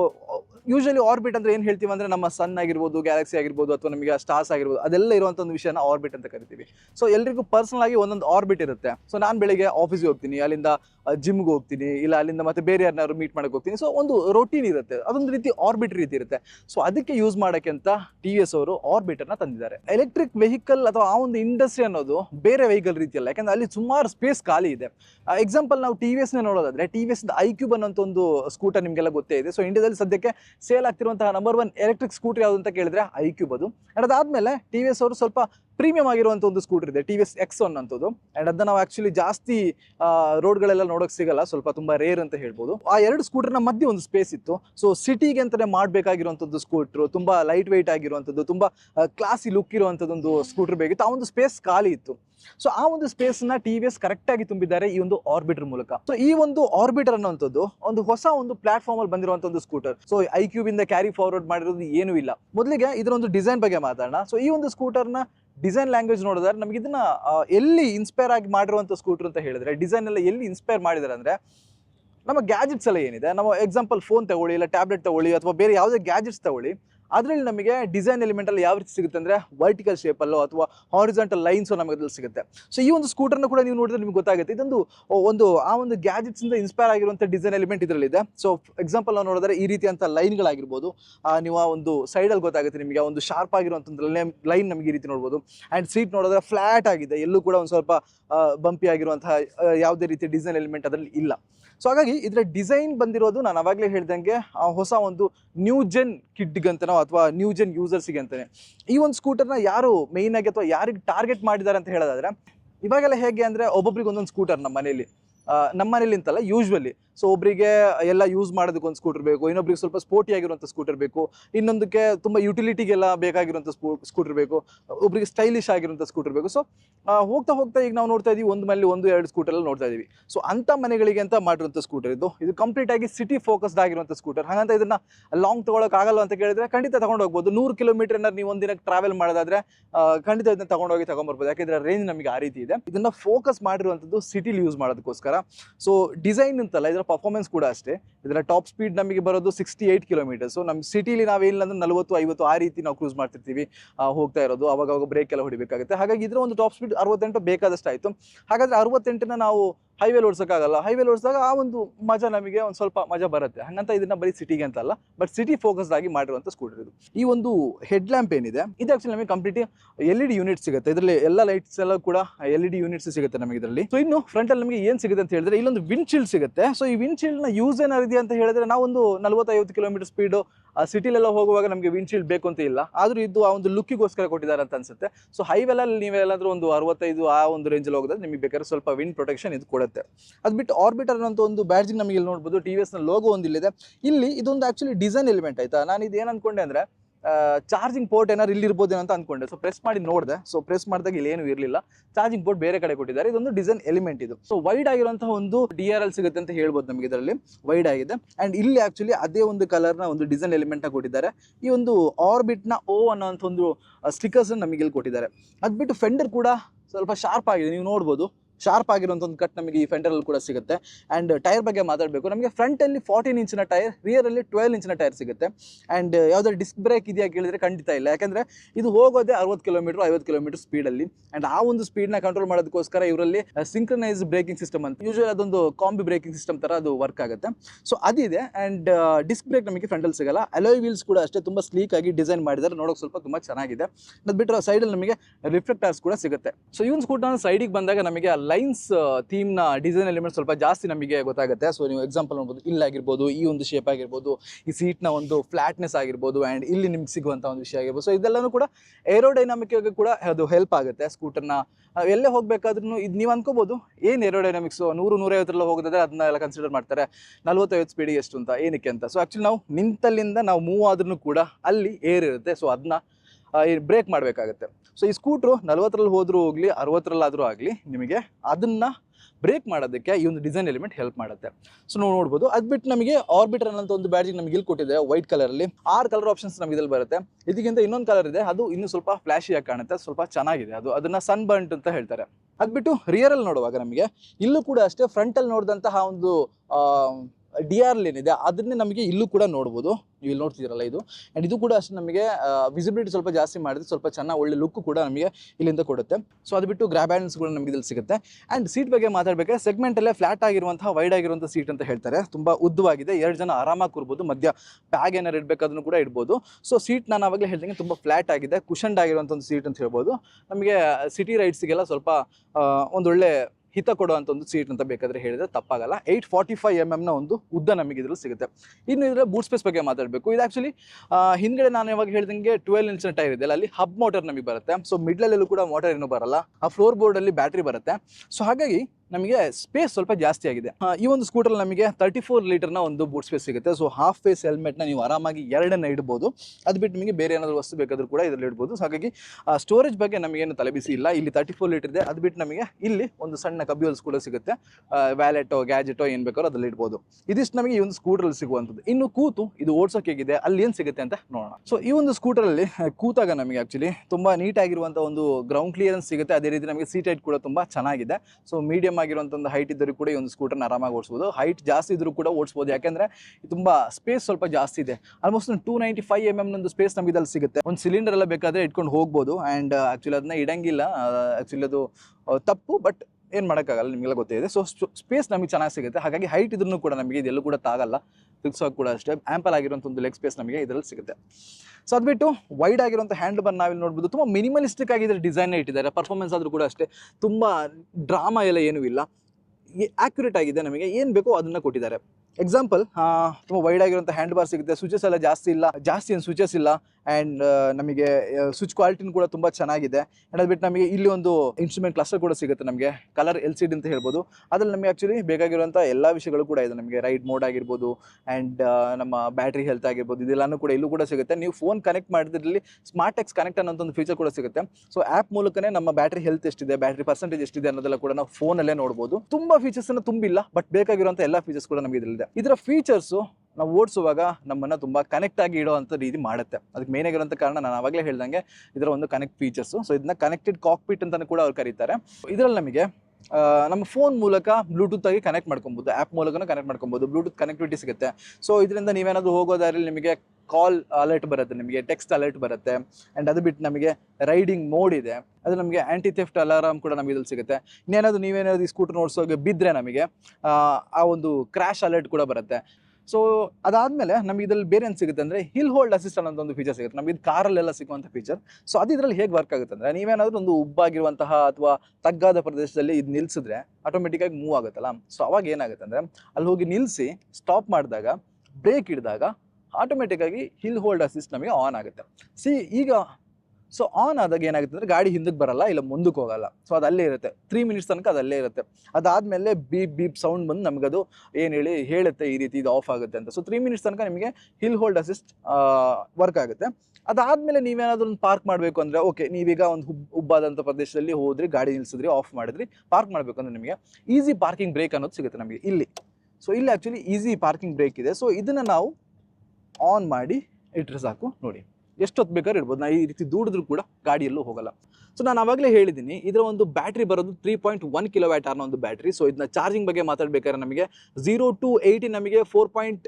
ಯೂಶಲಿ ಆರ್ಬಿಟ್ ಅಂದ್ರೆ ಏನು ಹೇಳ್ತೀವಿ ಅಂದ್ರೆ ನಮ್ಮ ಸನ್ ಆಗಿರ್ಬೋದು ಗ್ಯಾಲಕ್ಸಿ ಆಗಿರ್ಬೋದು ಅಥವಾ ನಮಗೆ ಸ್ಟಾರ್ಸ್ ಆಗಿರ್ಬೋದು, ಅದೆಲ್ಲ ಇರುವಂಥ ಒಂದು ವಿಷಯನ ಆರ್ಬಿಟ್ ಅಂತ ಕರಿತೀವಿ. ಸೊ ಎಲ್ರಿಗೂ ಪರ್ಸನಲ್ ಆಗಿ ಒಂದೊಂದು ಆರ್ಬಿಟ್ ಇರುತ್ತೆ. ಸೊ ನಾನು ಬೆಳಿಗ್ಗೆ ಆಫೀಸಿಗೆ ಹೋಗ್ತೀನಿ. ಅಲ್ಲಿಂದ ಜಿಮ್ಗೆ ಹೋಗ್ತೀನಿ, ಇಲ್ಲ ಅಲ್ಲಿಂದ ಮತ್ತೆ ಬೇರೆ ಯಾರನ್ನಾರು ಮೀಟ್ ಮಾಡಕ್ಕೆ ಹೋಗ್ತೀನಿ. ಸೊ ಒಂದು ರೊಟೀನ್ ಇರುತ್ತೆ. ಅದೊಂದು ರೀತಿ ಆರ್ಬಿಟ್ ರೀತಿ ಇರುತ್ತೆ. ಸೊ ಅದಕ್ಕೆ ಯೂಸ್ ಮಾಡೋಕ್ಕೆ ಅಂತ ಟಿ ವಿ ಎಸ್ ಅವರು ಆರ್ಬಿಟರ್ನ ತಂದಿದ್ದಾರೆ. ಎಲೆಕ್ಟ್ರಿಕ್ ವೆಹಿಕಲ್ ಅಥವಾ ಆ ಒಂದು ಇಂಡಸ್ಟ್ರಿ ಅನ್ನೋದು ಬೇರೆ ವೆಹಿಕಲ್ ರೀತಿಯಲ್ಲ. ಯಾಕಂದ್ರೆ ಅಲ್ಲಿ ಸುಮಾರು ಸ್ಪೇಸ್ ಖಾಲಿ ಇದೆ. ಎಕ್ಸಾಂಪಲ್ ನಾವು ಟಿ ವಿ ಎಸ್ನ ನೋಡೋದಾದ್ರೆ T V S I cube ಅನ್ನೋಂಥ ಒಂದು ಸ್ಕೂಟರ್ ನಿಮಗೆಲ್ಲ ಗೊತ್ತೇ ಇದೆ. ಸೊ ಇಂಡಿಯಾದಲ್ಲಿ ಸದ್ಯಕ್ಕೆ ಸೇಲ್ ಆಗ್ತಿರುವಂತಹ ನಂಬರ್ ಒನ್ ಎಲೆಕ್ಟ್ರಿಕ್ ಸ್ಕೂಟರ್ ಯಾವುದು ಅಂತ ಕೇಳಿದ್ರೆ ಐ ಕ್ಯೂಬ್ ಅದು ಅದಾದ್ಮೇಲೆ ಟಿ ವಿ ಎಸ್ ಅವರು ಸ್ವಲ್ಪ ಪ್ರೀಮಿಯಂ ಆಗಿರುವಂಥ ಒಂದು ಸ್ಕೂಟರ್ ಇದೆ T V S X one ಅಂತದ್ದು ಆ್ಯಂಡ್ ಅದನ್ನ ನಾವು ಆಕ್ಚುಲಿ ಜಾಸ್ತಿ ರೋಡ್ಗಳೆಲ್ಲ ನೋಡೋಕೆ ಸಿಗಲ್ಲ, ಸ್ವಲ್ಪ ತುಂಬಾ ರೇರ್ ಅಂತ ಹೇಳ್ಬೋದು. ಆ ಎರಡು ಸ್ಕೂಟರ್ನ ಮಧ್ಯೆ ಒಂದು ಸ್ಪೇಸ್ ಇತ್ತು. ಸೊ ಸಿಟಿಗೆ ಅಂತಾನೆ ಮಾಡಬೇಕಾಗಿರುವಂಥದ್ದು ಸ್ಕೂಟ್ರು ತುಂಬಾ ಲೈಟ್ ವೆಯ್ಟ್ ಆಗಿರುವಂಥದ್ದು, ತುಂಬಾ ಕ್ಲಾಸಿ ಲುಕ್ ಇರುವಂಥದ್ದೊಂದು ಸ್ಕೂಟರ್ ಬೇಕಿತ್ತು. ಆ ಒಂದು ಸ್ಪೇಸ್ ಖಾಲಿ ಇತ್ತು. ಸೊ ಆ ಒಂದು ಸ್ಪೇಸ್ನ ಟಿ ವಿ ಎಸ್ ಕರೆಕ್ಟಾಗಿ ತುಂಬಿದ್ದಾರೆ ಈ ಒಂದು ಆರ್ಬಿಟರ್ ಮೂಲಕ. ಸೊ ಈ ಒಂದು ಆರ್ಬಿಟರ್ ಅನ್ನೋಂಥದ್ದು ಒಂದು ಹೊಸ ಒಂದು ಪ್ಲಾಟ್ಫಾರ್ಮ್ ಅಲ್ಲಿ ಬಂದಿರುವಂತ ಒಂದು ಸ್ಕೂಟರ್ ಸೊ ಐ ಕ್ಯೂಬ್ ಇಂದ ಕ್ಯಾರಿ ಫಾರ್ವರ್ಡ್ ಮಾಡಿರೋದು ಏನೂ ಇಲ್ಲ. ಮೊದಲಿಗೆ ಇದರ ಒಂದು ಡಿಸೈನ್ ಬಗ್ಗೆ ಮಾತಾಡೋಣ. ಸೊ ಈ ಒಂದು ಸ್ಕೂಟರ್ನ ಡಿಸೈನ್ ಲ್ಯಾಂಗ್ವೇಜ್ ನೋಡಿದ್ರೆ ನಮಗೆ ಇದನ್ನ ಎಲ್ಲಿ ಇನ್ಸ್ಪೈರ್ ಆಗಿ ಮಾಡಿರುವಂತ ಸ್ಕೂಟರ್ ಅಂತ ಹೇಳಿದ್ರೆ ಡಿಸೈನ್ ಎಲ್ಲ ಎಲ್ಲಿ ಇನ್ಸ್ಪೈರ್ ಮಾಡಿದ್ದಾರೆ ಅಂದ್ರೆ, ನಮ್ಮ ಗ್ಯಾಜೆಟ್ಸ್ ಎಲ್ಲ ಏನಿದೆ? ನಮ್ಮ ಎಕ್ಸಾಂಪಲ್ ಫೋನ್ ತಗೊಳ್ಳಿ, ಇಲ್ಲ ಟ್ಯಾಬ್ಲೆಟ್ ತಗೊಳ್ಳಿ, ಅಥವಾ ಬೇರೆ ಯಾವುದೇ ಗ್ಯಾಜೆಟ್ಸ್ ತಗೊಳ್ಳಿ ಅದರಲ್ಲಿ ನಮಗೆ ಡಿಸೈನ್ ಎಲಿಮೆಂಟ್ ಅಲ್ಲಿ ಯಾವ ರೀತಿ ಸಿಗುತ್ತೆ ಅಂದ್ರೆ ವರ್ಟಿಕಲ್ ಶೇಪಲ್ಲೋ ಅಥವಾ ಹಾರಿಜಾಂಟಲ್ ಲೈನ್ಸ್ ನಮಗೆ ಅದ್ರಲ್ಲಿ ಸಿಗುತ್ತೆ. ಸೊ ಈ ಒಂದು ಸ್ಕೂಟರ್ನ ಕೂಡ ನೀವು ನೋಡಿದ್ರೆ ನಿಮ್ಗೆ ಗೊತ್ತಾಗುತ್ತೆ. ಇದೊಂದು ಒಂದು, ಆ ಒಂದು ಗ್ಯಾಜೆಟ್ಸ್ ಇಂದ ಇನ್ಸ್ಪೈರ್ ಆಗಿರುವಂಥ ಡಿಸೈನ್ ಎಲಿಮೆಂಟ್ ಇದರಲ್ಲಿದೆ ಸೊ ಎಕ್ಸಾಂಪಲ್ ನಾವು ನೋಡಿದ್ರೆ ಈ ರೀತಿಯಂತ ಲೈನ್ಗಳಾಗಿರ್ಬೋದು ನೀವು ಆ ಒಂದು ಸೈಡಲ್ಲಿ ಗೊತ್ತಾಗುತ್ತೆ ನಿಮಗೆ ಒಂದು ಶಾರ್ಪ್ ಆಗಿರುವಂಥ ಲೈನ್ ನಮಗೆ ಈ ರೀತಿ ನೋಡ್ಬೋದು. ಆ್ಯಂಡ್ ಸೀಟ್ ನೋಡಿದ್ರೆ ಫ್ಲಾಟ್ ಆಗಿದೆ. ಎಲ್ಲೂ ಕೂಡ ಒಂದು ಸ್ವಲ್ಪ ಬಂಪಿ ಆಗಿರುವಂತಹ ಯಾವುದೇ ರೀತಿ ಡಿಸೈನ್ ಎಲಿಮೆಂಟ್ ಅದರಲ್ಲಿ ಇಲ್ಲ. ಸೊ ಹಾಗಾಗಿ ಇದರ ಡಿಸೈನ್ ಬಂದಿರೋದು ನಾನು ಅವಾಗಲೇ ಹೇಳ್ದಂಗೆ ಹೊಸ ಒಂದು ನ್ಯೂ ಜೆನ್ ಕಿಡ್ಗಂತನೋ ಅಥವಾ ನ್ಯೂ ಜೆನ್ ಯೂಸರ್ಸಿಗೆ ಅಂತಾನೆ. ಈ ಒಂದು ಸ್ಕೂಟರ್ನ ಯಾರು ಮೇಯ್ನ್ ಆಗಿ ಅಥವಾ ಯಾರಿಗೆ ಟಾರ್ಗೆಟ್ ಮಾಡಿದ್ದಾರೆ ಅಂತ ಹೇಳೋದಾದ್ರೆ ಇವಾಗೆಲ್ಲ ಹೇಗೆ ಅಂದ್ರೆ ಒಬ್ಬೊಬ್ರಿಗೆ ಒಂದೊಂದು ಸ್ಕೂಟರ್ ನಮ್ಮ ಮನೇಲಿ ಆ, ನಮ್ಮ ಮನೇಲಿ ಅಂತಲ್ಲ ಯೂಶ್ವಲಿ ಸೊ ಒಬ್ಬರಿಗೆ ಎಲ್ಲ ಯೂಸ್ ಮಾಡೋದಕ್ಕೆ ಒಂದು ಸ್ಕೂಟರ್ ಬೇಕು, ಇನ್ನೊಬ್ರಿಗೆ ಸ್ವಲ್ಪ ಸ್ಪೋರ್ಟಿ ಆಗಿರುವಂಥ ಸ್ಕೂಟರ್ ಬೇಕು, ಇನ್ನೊಂದಕ್ಕೆ ತುಂಬ ಯುಟಿಲಿಟಿಗೆಲ್ಲ ಬೇಕಾಗಿರುವಂಥ ಸ್ಕೂಟರ್ ಬೇಕು, ಒಬ್ರಿಗೆ ಸ್ಟೈಲಿಶ್ ಆಗಿರುವಂಥ ಸ್ಕೂಟರ್ ಬೇಕು. ಸೊ ಹೋಗ್ತಾ ಹೋಗ್ತಾ ಈಗ ನಾವು ನೋಡ್ತಾ ಇದೀವಿ, ಒಂದು ಮನೆಯಲ್ಲಿ ಒಂದು, ಎರಡು ಸ್ಕೂಟರ್ ಎಲ್ಲ ನೋಡ್ತಾ ಇದೀವಿ. ಸೊ ಅಂಥ ಮನೆಗಳಿಗೆ ಅಂತ ಮಾಡಿರುವಂಥ ಸ್ಕೂಟರ್ ಇದು. ಇದು ಕಂಪ್ಲೀಟ್ ಆಗಿ ಸಿಟಿ ಫೋಕಸ್ಡ್ ಆಗಿರುವಂಥ ಸ್ಕೂಟರ್ ಹಾಗಂತ ಇದನ್ನ ಲಾಂಗ್ ತಗೊಳಕ್ ಆಗಲ್ಲ ಅಂತ ಕೇಳಿದ್ರೆ ಖಂಡಿತ ತಗೊಂಡು ಹೋಗ್ಬೋದು. ನೂರು ಕಿಲೋಮೀಟರ್ ಏನಾದ್ರು ನೀವು ಒಂದಿನಕ್ಕೆ ಟ್ರಾವೆಲ್ ಮಾಡೋದಾದ್ರೆ ಖಂಡಿತ ಇದನ್ನ ತಗೊಂಡೋಗಿ ತಗೊಂಡ್ಬರ್ಬೋದು ಯಾಕೆಂದ್ರೆ ರೇಂಜ್ ನಮಗೆ ಆ ರೀತಿ ಇದೆ. ಇದನ್ನ ಫೋಕಸ್ ಮಾಡಿರುವಂಥದ್ದು ಸಿಟಿಲಿ ಯೂಸ್ ಮಾಡೋದಕ್ಕೋಸ್ಕರ. ಸೊ ಡಿಸೈನ್ ಅಂತಲ್ಲ, ಇದರ ಪರ್ಫಾರ್ಮೆನ್ಸ್ ಕೂಡ ಅಷ್ಟೇ. ಇದರ ಟಾಪ್ ಸ್ಪೀಡ್ ನಮಗೆ ಬರೋದು ಸಿಕ್ಸ್ಟಿ ಏಯ್ಟ್ ಕಿಲೋಮೀಟರ್ಸ್ ನಮ್ಮ ಸಿಟಿಲಿ ನಾವೇನಿಲ್ಲ ಅಂದ್ರೆ ನಲವತ್ತು, ಐವತ್ತು ಆ ರೀತಿ ನಾವು ಕ್ರೂಸ್ ಮಾಡ್ತಿರ್ತೀವಿ. ಹೋಗ್ತಾ ಇರೋದು. ಅವಾಗ ಅವಾಗ ಬ್ರೇಕ್ ಎಲ್ಲ ಹೊಡಿಬೇಕಾಗುತ್ತೆ. ಹಾಗಾಗಿ ಇದರ ಒಂದು ಟಾಪ್ ಸ್ಪೀಡ್ ಅರವತ್ತೆಂಟು ಬೇಕಾದಷ್ಟು ಆಯಿತು ಹಾಗಾದ್ರೆ ಅರವತ್ತೆಂಟನ್ನ ನಾವು ಹೈವೇಲಿ ಓಡಿಸೋಕ್ಕಾಗಲ್ಲ. ಹೈವೇಲಿ ಓಡಿಸಿದಾಗ ಆ ಒಂದು ಮಜಾ ನಮಗೆ ಒಂದು ಸ್ವಲ್ಪ ಮಜಾ ಬರುತ್ತೆ. ಹಂಗಂತ ಇದನ್ನ ಬರೀ ಸಿಟಿಗೆ ಅಂತ ಅಲ್ಲ ಬಟ್ ಸಿಟಿ ಫೋಕಸ್ ಆಗಿ ಮಾಡಿರುವಂಥ ಸ್ಕೂಟರ್ ಇದು. ಈ ಒಂದು ಹೆಡ್ ಲ್ಯಾಂಪ್ ಏನಿದೆ, ಇದು ಆಕ್ಚುಲಿ ನಮಗೆ complete L E D unit ಸಿಗುತ್ತೆ. ಇದರಲ್ಲಿ ಎಲ್ಲ ಲೈಟ್ಸ್ ಎಲ್ಲ ಕೂಡ ಎಲ್ ಇ ಡಿ ಯೂನಿಟ್ಸ್ ಸಿಗುತ್ತೆ ನಮಗೆ ಇದರಲ್ಲಿ. ಸೊ ಇನ್ನು ಫ್ರಂಟ್ ಅಲ್ಲಿ ನಮಗೆ ಏನು ಸಿಗುತ್ತೆ ಅಂತ ಹೇಳಿದ್ರೆ, ಇಲ್ಲೊಂದು ವಿಂಡ್ ಶೀಲ್ಡ್ ಸಿಗುತ್ತೆ. ಸೊ ಈ ವಿಂಡ್ ಶೀಲ್ಡ್ನ ಯೂಸ್ ಏನಾಗಿದೆ ಅಂತ ಹೇಳಿದ್ರೆ ನಾವು ಒಂದು ನಲವತ್ತೈವತ್ತು ಕಿಲೋಮೀಟರ್ ಸ್ಪೀಡ್ ಸಿಟಿಲೆಲ್ಲ ಹೋಗುವಾಗ ನಮಗೆ ವಿಂಡ್ ಶೀಲ್ಡ್ ಬೇಕು ಅಂತ ಇಲ್ಲ. ಆದರೂ ಇದು ಆ ಒಂದು ಲುಕ್ಕಿಗೋಸ್ಕರ ಕೊಟ್ಟಿದ್ದಾರೆ ಅಂತ ಅನ್ಸುತ್ತೆ. ಸೊ ಹೈವೆಲಲ್ಲಿ ನೀವೆಲ್ಲಾದರೂ ಒಂದು ಅರವತ್ತೈದು ಆ ಒಂದು ರೇಂಜಲ್ಲಿ ಹೋಗೋದ್ರೆ ನಿಮಗೆ ಬೇಕಾದ್ರೆ ಸ್ವಲ್ಪ ವಿಂಡ್ ಪ್ರೊಟೆಕ್ಷನ್ ಇದು ಕೊಡುತ್ತೆ. ಅದು ಬಿಟ್ಟು ಆರ್ಬಿಟರ್ ಅಂತ ಒಂದು ಬ್ಯಾಡ್ಜಿಂಗ್ ನಮಗೆ ಇಲ್ಲಿ ನೋಡ್ಬೋದು. ಟಿ ವಿ ಎಸ್ನ ಲೋಗೋ ಒಂದಿಲ್ಲಿದೆ. ಇಲ್ಲಿ ಇದೊಂದು ಆಕ್ಚುಲಿ ಡಿಸೈನ್ ಎಲಿಮೆಂಟ್ ಆಯಿತಾ? ನಾನು ಇದು ಅನ್ಕೊಂಡೆ ಅಂದ್ರೆ ಚಾರ್ಜಿಂಗ್ ಪೋರ್ಟ್ ಏನಾದ್ರು ಇಲ್ಲಿ ಇರ್ಬೋದೇನೋ ಅಂತ ಅನ್ಕೊಂಡೆ. ಸೊ ಪ್ರೆಸ್ ಮಾಡಿ ನೋಡಿದೆ. ಸೊ ಪ್ರೆಸ್ ಮಾಡಿದಾಗ ಇಲ್ಲಿ ಏನು ಇರಲಿಲ್ಲ. ಚಾರ್ಜಿಂಗ್ ಪೋರ್ಟ್ ಬೇರೆ ಕಡೆ ಕೊಟ್ಟಿದ್ದಾರೆ. ಇದೊಂದು ಡಿಸೈನ್ ಎಲಿಮೆಂಟ್ ಇದು. ಸೊ ವೈಡ್ ಆಗಿರುವಂತಹ ಒಂದು ಡಿ ಆರ್ ಎಲ್ ಸಿಗುತ್ತೆ ಅಂತ ಹೇಳ್ಬೋದು ನಮಗೆ ಇದರಲ್ಲಿ. ವೈಡ್ ಆಗಿದೆ. ಅಂಡ್ ಇಲ್ಲಿ ಆಕ್ಚುಲಿ ಅದೇ ಒಂದು ಕಲರ್ನ ಒಂದು ಡಿಸೈನ್ ಎಲಿಮೆಂಟ್ ಕೊಟ್ಟಿದ್ದಾರೆ. ಈ ಒಂದು ಆರ್ಬಿಟ್ನ ಓ ಅನ್ನೋಂಥ ಒಂದು ಸ್ಟಿಕರ್ಸ್ ನಮಗೆ ಇಲ್ಲಿ ಕೊಟ್ಟಿದ್ದಾರೆ. ಅದ್ಬಿಟ್ಟು ಫೆಂಡರ್ ಕೂಡ ಸ್ವಲ್ಪ ಶಾರ್ಪ್ ಆಗಿದೆ. ನೀವು ನೋಡ್ಬೋದು. ಶಾರ್ಪ್ ಆಗಿರುವಂಥ ಒಂದು ಕಟ್ ನಮಗೆ ಈ ಫೆಂಡರ್ ಅಲ್ಲಿ ಕೂಡ ಸಿಗುತ್ತೆ. ಅಂಡ್ ಟೈರ್ ಬಗ್ಗೆ ಮಾತಾಡಬೇಕು. ನಮಗೆ ಫ್ರಂಟ್ ಅಲ್ಲಿ ಫಾರ್ಟೀನ್ ಇಂಚಿನ ಟೈರ್ ರಿಯರ್ ಅಲ್ಲಿ ಟ್ವೆಲ್ ಇಂಚಿನ ಟೈರ್ ಸಿಗುತ್ತೆ. ಅಂಡ್ ಯಾವ್ದಾದ್ರು ಡಿಸ್ಕ್ ಬ್ರೇಕ್ ಇದೆಯಾ ಕೇಳಿದ್ರೆ ಖಂಡಿತ ಇಲ್ಲ. ಯಾಕಂದ್ರೆ ಇದು ಹೋಗೋದೇ ಅರವತ್ತು ಕಿಲೋಮೀಟರ್ ಐವತ್ತು ಕಿಲೋಮೀಟರ್ ಸ್ಪೀಡ್ ಅಲ್ಲಿ. ಅಂಡ್ ಆ ಒಂದು ಸ್ಪೀಡ್ನ ಕಂಟ್ರೋಲ್ ಮಾಡೋದಕ್ಕೋಸ್ಕರ ಇವರಲ್ಲಿ ಸಿಂಕ್ರನೈಸ್ ಬ್ರೇಕಿಂಗ್ ಸಿಸ್ಟಮ್ ಅಂತ ಯೂಶಲಿ ಅದೊಂದು ಕಾಂಬಿ ಬ್ರೇಕಿಂಗ್ ಸಿಸ್ಟಮ್ ತರ ಅದು ವರ್ಕ್ ಆಗುತ್ತೆ. ಸೊ ಅದಿದೆ. ಅಂಡ್ ಡಿಸ್ಕ್ ಬ್ರೇಕ್ ನಮಗೆ ಫ್ರಂಟ್ ಅಲ್ಲಿ ಸಿಗಲ್ಲ. ಅಲೋಯ್ ವೀಲ್ಸ್ ಕೂಡ ಅಷ್ಟೇ ತುಂಬಾ ಸ್ಲೀಕ್ ಆಗಿ ಡಿಸೈನ್ ಮಾಡಿದ್ದಾರೆ. ನೋಡೋಕೆ ಸ್ವಲ್ಪ ತುಂಬಾ ಚೆನ್ನಾಗಿದೆ. ಅದು ಬಿಟ್ಟರೆ ಸೈಡಲ್ಲಿ ನಮಗೆ ರಿಫ್ಲೆಕ್ಟರ್ಸ್ ಕೂಡ ಸಿಗುತ್ತೆ. ಸೊ ಇವನ್ ಸ್ಕೂಟರ್ ಸೈಡಿಗೆ ಬಂದಾಗ ನಮಗೆ ಲೈನ್ಸ್ ಥೀಮ್ನ ಡಿಸೈನ್ ಎಲಿಮೆಂಟ್ ಸ್ವಲ್ಪ ಜಾಸ್ತಿ ನಮಗೆ ಗೊತ್ತಾಗುತ್ತೆ. ಸೊ ನೀವು ಎಕ್ಸಾಂಪಲ್ ನೋಡ್ಬೋದು ಇಲ್ಲಾಗಿರ್ಬೋದು ಈ ಒಂದು ಶೇಪ್ ಆಗಿರ್ಬೋದು, ಈ ಸೀಟ್ನ ಒಂದು ಫ್ಲಾಟ್ನೆಸ್ ಆಗಿರ್ಬೋದು ಆ್ಯಂಡ್ ಇಲ್ಲಿ ನಿಮ್ಗೆ ಸಿಗುವಂಥ ಒಂದು ವಿಷಯ ಆಗಿರ್ಬೋದು. ಸೊ ಇದೆಲ್ಲನೂ ಕೂಡ ಏರೋಡೈನಾಮಿಕ್ ಕೂಡ ಅದು ಹೆಲ್ಪ್ ಆಗುತ್ತೆ. ಸ್ಕೂಟರ್ನ ಎಲ್ಲೇ ಹೋಗಬೇಕಾದ್ರೂ ಇದು ನೀವು ಅನ್ಕೋಬೋದು, ಏನು ಏರೋಡೈನಾಮಿಕ್ಸು ನೂರು, ನೂರೈವತ್ತರಲ್ಲ ಹೋಗೋದಾದ್ರೆ ಅದನ್ನ ಎಲ್ಲ ಕನ್ಸಿಡರ್ ಮಾಡ್ತಾರೆ. ನಲ್ವತ್ತೈವತ್ತು ಸ್ಪೀಡ್ ಎಷ್ಟು ಅಂತ, ಏನಕ್ಕೆ ಅಂತ. ಸೊ ಆ್ಯಕ್ಚುಲಿ ನಾವು ನಿಂತಲ್ಲಿಂದ ನಾವು ಮೂವ್ ಆದ್ರೂ ಕೂಡ ಅಲ್ಲಿ ಏರ್ ಇರುತ್ತೆ. ಸೊ ಅದನ್ನ ಬ್ರೇಕ್ ಮಾಡಬೇಕಾಗತ್ತೆ. ಸೊ ಈ ಸ್ಕೂಟ್ರು ನಲ್ವತ್ತರಲ್ಲಿ ಹೋದರೂ ಹೋಗಲಿ, ಅರವತ್ತರಲ್ಲಾದರೂ ಆಗಲಿ, ನಿಮಗೆ ಅದನ್ನು ಬ್ರೇಕ್ ಮಾಡೋದಕ್ಕೆ ಈ ಒಂದು ಡಿಸೈನ್ ಎಲಿಮೆಂಟ್ ಹೆಲ್ಪ್ ಮಾಡುತ್ತೆ. ಸೊ ನಾವು ನೋಡ್ಬೋದು. ಅದು ಬಿಟ್ಟು ನಮಗೆ ಆರ್ಬಿಟರ್ ಅನ್ನೋ ಒಂದು ಬ್ಯಾಡ್ಜ್ ನಮಗೆ ಇಲ್ಲಿ ಕೊಟ್ಟಿದೆ ವೈಟ್ ಕಲರಲ್ಲಿ ಆರು ಕಲರ್ ಆಪ್ಷನ್ಸ್ ನಮಗೆ ಇದಲ್ಲಿ ಬರುತ್ತೆ. ಇದಕ್ಕಿಂತ ಇನ್ನೊಂದು ಕಲರ್ ಇದೆ. ಅದು ಇನ್ನೂ ಸ್ವಲ್ಪ ಫ್ಲಾಶಿಯಾಗಿ ಕಾಣುತ್ತೆ, ಸ್ವಲ್ಪ ಚೆನ್ನಾಗಿದೆ. ಅದು ಅದನ್ನು ಸನ್ ಬರ್ಂಟ್ ಅಂತ ಹೇಳ್ತಾರೆ. ಅದ್ಬಿಟ್ಟು ಬಿಟ್ಟು ರಿಯರಲ್ಲಿ ನೋಡುವಾಗ ನಮಗೆ, ಇಲ್ಲೂ ಕೂಡ ಅಷ್ಟೇ ಫ್ರಂಟಲ್ಲಿ ನೋಡಿದಂತಹ ಒಂದು ಡಿ ಆರ್ ಏನಿದೆ ಅದನ್ನೇ ನಮಗೆ ಇಲ್ಲೂ ಕೂಡ ನೋಡ್ಬೋದು. ನೀವು ಇಲ್ಲಿ ನೋಡ್ತಿದ್ದೀರಲ್ಲ ಇದು. ಆ್ಯಂಡ್ ಇದು ಕೂಡ ಅಷ್ಟೇ ನಮಗೆ ವಿಸಿಬಿಲಿಟಿ ಸ್ವಲ್ಪ ಜಾಸ್ತಿ ಮಾಡಿದ್ರೆ ಸ್ವಲ್ಪ ಚೆನ್ನಾಗಿ ಒಳ್ಳೆ ಲುಕ್ ಕೂಡ ನಮಗೆ ಇಲ್ಲಿಂದ ಕೊಡುತ್ತೆ. ಸೊ ಅದು ಬಿಟ್ಟು ಗ್ರಾಬ್ ಹ್ಯಾಂಡ್ಸ್ ಕೂಡ ನಮಗೆ ಇಲ್ಲಿ ಸಿಗುತ್ತೆ. ಆ್ಯಂಡ್ ಸೀಟ್ ಬಗ್ಗೆ ಮಾತಾಡಬೇಕಾದ್ರೆ ಸೆಗ್ಮೆಂಟಲ್ಲೇ ಫ್ಲಾಟ್ ಆಗಿರುವಂತಹ ವೈಡ್ ಆಗಿರುವಂಥ ಸೀಟ್ ಅಂತ ಹೇಳ್ತಾರೆ. ತುಂಬ ಉದ್ದವಾಗಿದೆ. ಎರಡು ಜನ ಆರಾಮಾಗಿ ಕೂರ್ಬೋದು. ಮಧ್ಯ ಬ್ಯಾಗ್ ಏನಾರು ಇಡಬೇಕಾದ್ರೂ ಕೂಡ ಇಡ್ಬೋದು. ಸೊ ಸೀಟ್ ನಾನು ಆವಾಗಲೇ ಹೇಳ್ದಂಗೆ ತುಂಬ ಫ್ಲಾಟ್ ಆಗಿದೆ. ಕುಷನ್ಡ್ ಆಗಿರುವಂಥ ಒಂದು ಸೀಟ್ ಅಂತ ಹೇಳ್ಬೋದು. ನಮಗೆ ಸಿಟಿ ರೈಡ್ಸಿಗೆಲ್ಲ ಸ್ವಲ್ಪ ಒಂದೊಳ್ಳೆ ಹಿತ ಕೊಡುವಂಥ ಒಂದು ಸೀಟ್ ಅಂತ ಬೇಕಾದ್ರೆ ಹೇಳಿದ್ರೆ ತಪ್ಪಾಗಲ್ಲ. ಏಯ್ಟ್ ಫಾರ್ಟಿ ಫೈವ್ ಎಂ ಎಮ್ನ ಒಂದು ಉದ್ದ ನಮಗೆ ಇದರಲ್ಲಿ ಸಿಗುತ್ತೆ. ಇನ್ನು ಇದರ ಬೂಟ್ ಸ್ಪೇಸ್ ಬಗ್ಗೆ ಮಾತಾಡಬೇಕು. ಇದು ಆ್ಯಕ್ಚುಲಿ ಹಿಂದ್ಗಡೆ ನಾನು ಇವಾಗ ಹೇಳಿದಂಗೆ ಟ್ವೆಲ್ ಇಂಚಿನ ಟೈರ್ ಇದೆ. ಅಲ್ಲಿ ಹಬ್ ಮೋಟರ್ ನಮಗೆ ಬರುತ್ತೆ. ಸೊ ಮಿಡ್ಲಲ್ಲೂ ಕೂಡ ಮೋಟರ್ ಏನೂ ಬರಲ್ಲ. ಆ ಫ್ಲೋರ್ ಬೋರ್ಡಲ್ಲಿ ಬ್ಯಾಟ್ರಿ ಬರುತ್ತೆ. ಸೊ ಹಾಗಾಗಿ ನಮಗೆ ಸ್ಪೇಸ್ ಸ್ವಲ್ಪ ಜಾಸ್ತಿ ಆಗಿದೆ. ಈ ಒಂದು ಸ್ಕೂಟರ್ ನಮಗೆ ತರ್ಟಿ ಫೋರ್ ಲೀಟರ್ನ ಒಂದು ಬೂಟ್ ಸ್ಪೇಸ್ ಸಿಗುತ್ತೆ. ಸೊ ಹಾಫ್ ಫೇಸ್ ಹೆಲ್ಮೆಟ್ನ ನೀವು ಆರಾಮಾಗಿ ಎರಡನ್ನ ಇಡ್ಬೋದು. ಅದು ಬಿಟ್ಟು ನಿಮಗೆ ಬೇರೆ ಏನಾದರೂ ವಸ್ತು ಬೇಕಾದರೂ ಕೂಡ ಇದರಲ್ಲಿ ಇಡ್ಬೋದು. ಹಾಗಾಗಿ ಸ್ಟೋರೇಜ್ ಬಗ್ಗೆ ನಮಗೇನು ತಲೆಬಿಸಿ ಇಲ್ಲ. ಇಲ್ಲಿ ತರ್ಟಿ ಫೋರ್ ಲೀಟರ್ ಇದೆ. ಅದು ಬಿಟ್ಟು ನಮಗೆ ಇಲ್ಲಿ ಒಂದು ಸಣ್ಣ ಕಬ್ಬಿಯಲ್ಸ್ ಕೂಡ ಸಿಗುತ್ತೆ. ವ್ಯಾಲೆಟೋ ಗ್ಯಾಜೆಟೋ ಏನು ಬೇಕಾದ್ರೂ ಅದರಲ್ಲಿ ಇಡ್ಬೋದು. ಇದಿಷ್ಟು ನಮಗೆ ಈ ಒಂದು ಸ್ಕೂಟರಲ್ಲಿ ಸಿಗುವಂಥದ್ದು. ಇನ್ನು ಕೂತು ಇದು ಓಡಿಸೋಕೆ ಹೇಗಿದೆ, ಅಲ್ಲಿ ಏನು ಸಿಗುತ್ತೆ ಅಂತ ನೋಡೋಣ. ಸೊ ಈ ಒಂದು ಸ್ಕೂಟರಲ್ಲಿ ಕೂತಾಗ ನಮಗೆ ಆ್ಯಕ್ಚುಲಿ ತುಂಬ ನೀಟಾಗಿರುವಂಥ ಒಂದು ಗ್ರೌಂಡ್ ಕ್ಲಿಯರೆನ್ಸ್ ಸಿಗುತ್ತೆ. ಅದೇ ರೀತಿ ನಮಗೆ ಸೀಟ್ ಹೈಟ್ ಕೂಡ ತುಂಬ ಚೆನ್ನಾಗಿದೆ. ಸೊ ಮೀಡಿಯಂ ಆಗಿರುವಂಥ ಒಂದು ಹೈಟ್ ಇದ್ದರೂ ಕೂಡ ಈ ಒಂದು ಸ್ಕೂಟರ್ನ ಆರಾಮಾಗಿ ಓಡಿಸಬಹುದು ಹೈಟ್ ಜಾಸ್ತಿ ಇದ್ರೂ ಕೂಡ ಓಡಿಸ್ಬೋದು. ಯಾಕೆಂದರೆ ತುಂಬಾ ಸ್ಪೇಸ್ ಸ್ವಲ್ಪ ಜಾಸ್ತಿ ಇದೆ. ಆಲ್ಮೋಸ್ಟ್ ಒಂದು two ninety five M M ಒಂದು ಸ್ಪೇಸ್ ನಮಗೆ ಸಿಗುತ್ತೆ. ಒಂದು ಸಿಲಿಂಡರ್ ಎಲ್ಲ ಬೇಕಾದ್ರೆ ಇಟ್ಕೊಂಡು ಹೋಗ್ಬೋದು. ಅಂಡ್ ಆಕ್ಚುಲಿ ಅದನ್ನ ಇಡಂಗಿಲ್ಲ. ಆಕ್ಚುಲಿ ಅದು ತಪ್ಪು ಬಟ್ ಏನು ಮಾಡೋಕ್ಕಾಗಲ್ಲ ನಿಮಗೆಲ್ಲ ಗೊತ್ತಿದೆ ಸೊ ಸ್ಪೇಸ್ ನಮಗೆ ಚೆನ್ನಾಗಿ ಸಿಗುತ್ತೆ. ಹಾಗಾಗಿ ಹೈಟ್ ಇದ್ರೂ ಕೂಡ ನಮಗೆ ಇದೆಲ್ಲೂ ಕೂಡ ತಾಗಲ್ಲ. ಫಿಕ್ಸ್ ಆಗಿ ಕೂಡ ಅಷ್ಟೇ. ಆ್ಯಂಪಲ್ ಆಗಿರುವಂಥ ಒಂದು ಲೆಗ್ ಸ್ಪೇಸ್ ನಮಗೆ ಇದರಲ್ಲಿ ಸಿಗುತ್ತೆ. ಸೊ ಅದ್ಬಿಟ್ಟು ವೈಡ್ ಆಗಿರುವಂಥ ಹ್ಯಾಂಡ್ ಬರ್ ನಾವಿಲ್ಲಿ ನೋಡ್ಬೋದು. ತುಂಬ ಮಿನಿಮಲಿಸ್ಟಿಕ್ ಆಗಿದ್ರೆ ಡಿಸೈನ್ ಇಟ್ಟಿದ್ದಾರೆ. ಪರ್ಫಾರ್ಮೆನ್ಸ್ ಆದರೂ ಕೂಡ ಅಷ್ಟೇ. ತುಂಬ ಡ್ರಾಮಾ ಎಲ್ಲ ಏನೂ ಇಲ್ಲ. ಆಕ್ಯುರೇಟ್ ಆಗಿದೆ ನಮಗೆ. ಏನು ಬೇಕೋ ಅದನ್ನು ಕೊಟ್ಟಿದ್ದಾರೆ. ಎಕ್ಸಾಂಪಲ್ ತುಂಬ ವೈಡ್ ಆಗಿರುವಂಥ ಹ್ಯಾಂಡ್ ಬಾರ್ ಸಿಗುತ್ತೆ. ಸ್ವಿಚಸ್ ಎಲ್ಲ ಜಾಸ್ತಿ ಇಲ್ಲ. ಜಾಸ್ತಿ ಏನು ಸ್ವಿಚಸ್ ಇಲ್ಲ. ಆ್ಯಂಡ್ ನಮಗೆ ಸ್ವಿಚ್ ಕ್ವಾಲಿಟಿನೂ ಕೂಡ ತುಂಬ ಚೆನ್ನಾಗಿದೆ. ಆ್ಯಂಡ್ ಅದು ಬಿಟ್ಟು ನಮಗೆ ಇಲ್ಲಿ ಒಂದು ಇನ್ಸ್ಟ್ರೂಮೆಂಟ್ ಕ್ಲಸ್ಟರ್ ಕೂಡ ಸಿಗುತ್ತೆ ನಮಗೆ. ಕಲರ್ ಎಲ್ ಸಿ ಡಿ ಅಂತ ಹೇಳ್ಬೋದು. ಅದ್ರಲ್ಲಿ ನಮಗೆ ಆ್ಯಕ್ಚುಲಿ ಬೇಕಾಗಿರುವಂಥ ಎಲ್ಲ ವಿಷಯಗಳು ಕೂಡ ಇದೆ. ನಮಗೆ ರೈಡ್ ಮೋಡ್ ಆಗಿರ್ಬೋದು ಆ್ಯಂಡ್ ನಮ್ಮ ಬ್ಯಾಟ್ರಿ ಹೆಲ್ತ್ ಆಗಿರ್ಬೋದು, ಇದೆಲ್ಲನೂ ಕೂಡ ಇಲ್ಲೂ ಕೂಡ ಸಿಗುತ್ತೆ. ನೀವು ಫೋನ್ ಕನೆಕ್ಟ್ ಮಾಡಿದ್ರಲ್ಲಿ ಸ್ಮಾರ್ಟ್ ಎಕ್ಸ್ ಕನೆಕ್ಟ್ ಅನ್ನೋಂಥ ಒಂದು ಫೀಚರ್ ಕೂಡ ಸಿಗುತ್ತೆ. ಸೊ ಆ್ಯಪ್ ಮೂಲಕನೇ ನಮ್ಮ ಬ್ಯಾಟ್ರಿ ಹೆಲ್ತ್ ಎಷ್ಟಿದೆ ಬ್ಯಾಟ್ರಿ ಪರ್ಸೆಂಟೇಜ್ ಎಷ್ಟಿದೆ ಅನ್ನೋದೆಲ್ಲ ಕೂಡ ನಾವು ಫೋನಲ್ಲೇ ನೋಡ್ಬೋದು. ತುಂಬ ಫೀಚರ್ಸ್ ಅನ್ನು ತುಂಬಿಲ್ಲ ಬಟ್ ಬೇಕಾಗಿರುವಂಥ ಎಲ್ಲ ಫೀಚರ್ಸ್ ಕೂಡ ನಮಗೆ ಇದರಲ್ಲಿದೆ. ಇದರ ಫೀಚರ್ಸು ನಾವು ಓಡಿಸುವಾಗ ನಮ್ಮನ್ನು ತುಂಬ ಕನೆಕ್ಟ್ ಆಗಿ ಇಡೋವಂಥ ರೀತಿ ಮಾಡುತ್ತೆ. ಅದಕ್ಕೆ ಮೇನ್ ಆಗಿರೋಂಥ ಕಾರಣ ನಾನು ಆವಾಗಲೇ ಹೇಳ್ದಂಗೆ ಇದರ ಒಂದು ಕನೆಕ್ಟ್ ಫೀಚರ್ಸು ಸೊ ಇದನ್ನ ಕನೆಕ್ಟೆಡ್ ಕಾಕ್ಪಿಟ್ ಅಂತಲೂ ಕೂಡ ಅವ್ರು ಕರೀತಾರೆ. ಇದರಲ್ಲಿ ನಮಗೆ ನಮ್ಮ ಫೋನ್ ಮೂಲಕ ಬ್ಲೂಟೂತ್ ಆಗಿ ಕನೆಕ್ಟ್ ಮಾಡ್ಕೊಬೋದು. ಆ್ಯಪ್ ಮೂಲಕನೂ ಕನೆಕ್ಟ್ ಮಾಡ್ಕೊಬೋದು. ಬ್ಲೂಟೂತ್ ಕನೆಕ್ಟಿವಿಟಿ ಸಿಗುತ್ತೆ. ಸೊ ಇದರಿಂದ ನೀವೇನಾದರೂ ಹೋಗೋದಾರಲ್ಲಿ ನಿಮಗೆ ಕಾಲ್ ಅಲರ್ಟ್ ಬರುತ್ತೆ, ನಿಮಗೆ ಟೆಕ್ಸ್ಟ್ ಅಲರ್ಟ್ ಬರುತ್ತೆ. ಆ್ಯಂಡ್ ಅದು ಬಿಟ್ಟು ನಮಗೆ ರೈಡಿಂಗ್ ಮೋಡ್ ಇದೆ. ಅದು ನಮಗೆ ಆ್ಯಂಟಿ ಥೆಫ್ಟ್ ಅಲಾರಾಮ್ ಕೂಡ ನಮಗೆ ಇದ್ರಲ್ಲಿ ಸಿಗುತ್ತೆ. ಇನ್ನೇನಾದರೂ ನೀವೇನಾದ್ರು ಈ ಸ್ಕೂಟರ್ ಓಡಿಸೋಗೆ ಬಿದ್ದರೆ ನಮಗೆ, ಆ ಒಂದು ಕ್ರ್ಯಾಶ್ ಅಲರ್ಟ್ ಕೂಡ ಬರುತ್ತೆ. ಸೊ ಅದಾದಮೇಲೆ ನಮಗೆ ಇದರಲ್ಲಿ ಬೇರೆ ಏನು ಸಿಗುತ್ತೆ ಅಂದರೆ ಹಿಲ್ ಹೋಲ್ಡ್ ಅಸಿಸ್ಟ್ ಅಂತ ಒಂದು ಫೀಚರ್ ಸಿಗುತ್ತೆ. ನಮಗೆ ಇದು ಕಾರಲ್ಲೆಲ್ಲ ಸಿಗುವಂಥ ಫೀಚರ್ ಸೊ ಅದು ಇದರಲ್ಲಿ ಹೇಗೆ ವರ್ಕ್ ಆಗುತ್ತೆ ಅಂದರೆ ನೀವೇನಾದರೂ ಒಂದು ಉಬ್ಬಾಗಿರುವಂತಹ ಅಥವಾ ತಗ್ಗಾದ ಪ್ರದೇಶದಲ್ಲಿ ಇದು ನಿಲ್ಲಿಸಿದ್ರೆ ಆಟೋಮೆಟಿಕ್ಕಾಗಿ ಮೂವ್ ಆಗುತ್ತಲ್ಲ? ಸೊ ಅವಾಗ ಏನಾಗುತ್ತೆ ಅಂದರೆ ಅಲ್ಲಿ ಹೋಗಿ ನಿಲ್ಲಿಸಿ ಸ್ಟಾಪ್ ಮಾಡಿದಾಗ ಬ್ರೇಕ್ ಹಿಡಿದಾಗ ಆಟೋಮೆಟಿಕ್ಕಾಗಿ ಹಿಲ್ ಹೋಲ್ಡ್ ಅಸಿಸ್ಟ್ ನಮಗೆ ಆನ್ ಆಗುತ್ತೆ. ಸಿ ಈಗ ಸೊ ಆನ್ ಆದಾಗ ಏನಾಗುತ್ತೆ ಅಂದರೆ ಗಾಡಿ ಹಿಂದಕ್ಕೆ ಬರಲ್ಲ, ಇಲ್ಲ ಮುಂದಕ್ಕೆ ಹೋಗಲ್ಲ. ಸೊ ಅದು ಅಲ್ಲೇ ಇರುತ್ತೆ. ತ್ರೀ ಮಿನಿಟ್ಸ್ ತನಕ ಅದು ಅಲ್ಲೇ ಇರುತ್ತೆ. ಅದಾದಮೇಲೆ ಬೀಪ್ ಬೀಪ್ ಸೌಂಡ್ ಬಂದು ನಮಗದು ಏನು ಹೇಳಿ, ಹೇಳುತ್ತೆ ಈ ರೀತಿ ಇದು ಆಫ್ ಆಗುತ್ತೆ ಅಂತ. ಸೊ ತ್ರೀ ಮಿನಿಟ್ಸ್ ತನಕ ನಿಮಗೆ ಹಿಲ್ ಹೋಲ್ಡ್ ಅಸಿಸ್ಟ್ ವರ್ಕ್ ಆಗುತ್ತೆ. ಅದಾದಮೇಲೆ ನೀವೇನಾದ್ರೂ ಒಂದು ಪಾರ್ಕ್ ಮಾಡಬೇಕು ಅಂದರೆ ಓಕೆ ನೀವೀಗ ಒಂದು ಹುಬ್, ಹುಬ್ಬಾದಂಥ ಪ್ರದೇಶದಲ್ಲಿ ಹೋದ್ರಿ, ಗಾಡಿ ನಿಲ್ಸಿದ್ರಿ ಆಫ್ ಮಾಡಿದ್ರಿ ಪಾರ್ಕ್ ಮಾಡಬೇಕು ಅಂದರೆ ನಿಮಗೆ ಈಸಿ ಪಾರ್ಕಿಂಗ್ ಬ್ರೇಕ್ ಅನ್ನೋದು ಸಿಗುತ್ತೆ ನಮಗೆ ಇಲ್ಲಿ. ಸೊ ಇಲ್ಲಿ ಆ್ಯಕ್ಚುಲಿ ಈಸಿ ಪಾರ್ಕಿಂಗ್ ಬ್ರೇಕ್ ಇದೆ. ಸೊ ಇದನ್ನು ನಾವು ಆನ್ ಮಾಡಿ ಇಟ್ಟರೆ ಸಾಕು, ನೋಡಿ. ಎಷ್ಟೊತ್ತು ಬೇಕಾದ್ರೂ ಇರ್ಬೋದು. ನಾ ಈ ರೀತಿ ದೂಡಿದ್ರು ಕೂಡ ಗಾಡಿಯಲ್ಲೂ ಹೋಗಲ್ಲ. ಸೊ ನಾನು ಆವಾಗಲೇ ಹೇಳಿದ್ದೀನಿ ಇದರ ಒಂದು ಬ್ಯಾಟ್ರಿ ಬರೋದು three point one kilowatt ಅನ್ನೋ ಒಂದು ಬ್ಯಾಟ್ರಿ ಸೊ ಇದನ್ನ ಚಾರ್ಜಿಂಗ್ ಬಗ್ಗೆ ಮಾತಾಡಬೇಕಾದ್ರೆ ನಮಗೆ ಝೀರೋ ಟು ಏಯ್ಟಿ ನಮಗೆ ಫೋರ್ ಪಾಯಿಂಟ್